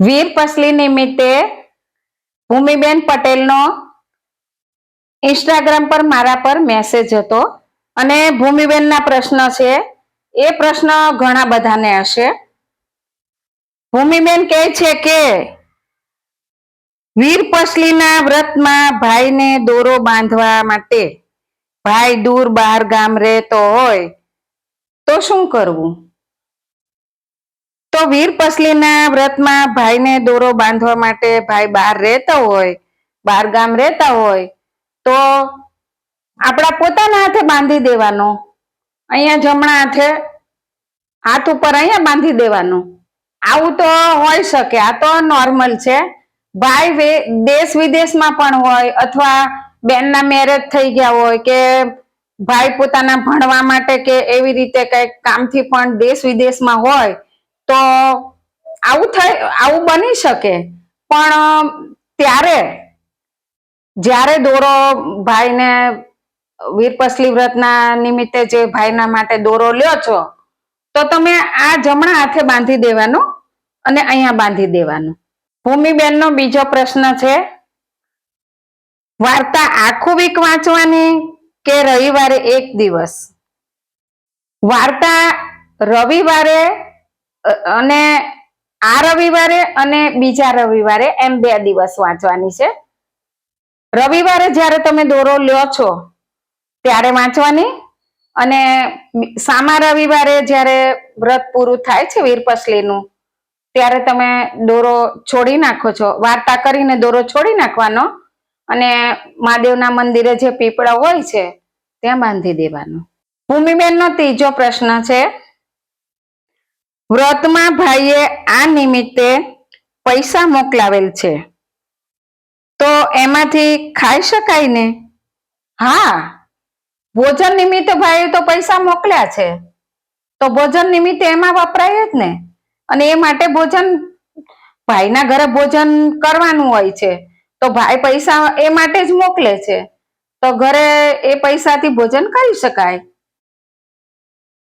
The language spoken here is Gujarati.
વીર પસલી નિમિત્તે ભૂમિબેન પટેલનો ઇન્સ્ટાગ્રામ પર મારા પર મેસેજ હતો. અને ભૂમિબેનના પ્રશ્ન છે, એ પ્રશ્ન ઘણા બધાને હશે. ભૂમિબેન કહે છે કે, વીર પસલીના વ્રતમાં ભાઈને દોરો બાંધવા માટે ભાઈ દૂર બહાર ગામ રહેતો હોય તો શું કરવું? તો વીર પસલીના વ્રતમાં ભાઈને દોરો બાંધવા માટે ભાઈ બહાર રહેતા હોય, બહાર ગામ રહેતા હોય, તો આપણા પોતાના હાથે બાંધી દેવાનો. અહીંયા જમણા હાથે હાથ ઉપર અહીંયા બાંધી દેવાનું. આવું તો હોઈ શકે, આ તો નોર્મલ છે. ભાઈ દેશ વિદેશમાં પણ હોય અથવા બેનના મેરેજ થઈ ગયા હોય કે ભાઈ પોતાના ભણવા માટે કે એવી રીતે કંઈક કામથી પણ દેશ વિદેશમાં હોય તો આવું થાય આવું બની શકે. પણ ત્યારે, જ્યારે દોરો ભાઈને વીરપસલી વ્રતના નિમિત્તે જે ભાઈના માટે દોરો લ્યો છો, તો તમે આ જમણા હાથે બાંધી દેવાનું અને અહીંયા બાંધી દેવાનું. ભૂમિબેનનો બીજો પ્રશ્ન છે, વાર્તા આખું વીક વાંચવાની કે રવિવારે એક દિવસ? વાર્તા રવિવારે અને આ રવિવારે અને બીજા રવિવારે એમ બે દિવસ વાંચવાની છે. રવિવારે જ્યારે તમે દોરો લ્યો છો, ત્યારે વાંચવાની. અને સામા રવિવારે જ્યારે વ્રત પૂરું થાય છે વીરપસલીનું ત્યારે તમે દોરો છોડી નાખો છો. વાર્તા કરીને દોરો છોડી નાખવાનો અને મહાદેવના મંદિરે જે પીપળા હોય છે, ત્યાં બાંધી દેવાનો. ભૂમિબેનનો ત્રીજો પ્રશ્ન છે વ્રતમાં ભાઈએ આ નિમિત્તે પૈસા મોકલાવેલ છે. તો એમાંથી ખાઈ શકાય ને? હા. ભોજન નિમિત્તે ભાઈએ તો પૈસા મોકલ્યા છે. તો ભોજન નિમિત્તે એમાં વપરાય જ ને? અને એ માટે ભોજન, ભાઈના ઘરે ભોજન કરવાનું હોય છે. તો ભાઈ પૈસા એ માટે જ મોકલે છે. તો ઘરે એ પૈસાથી ભોજન કરી શકાય.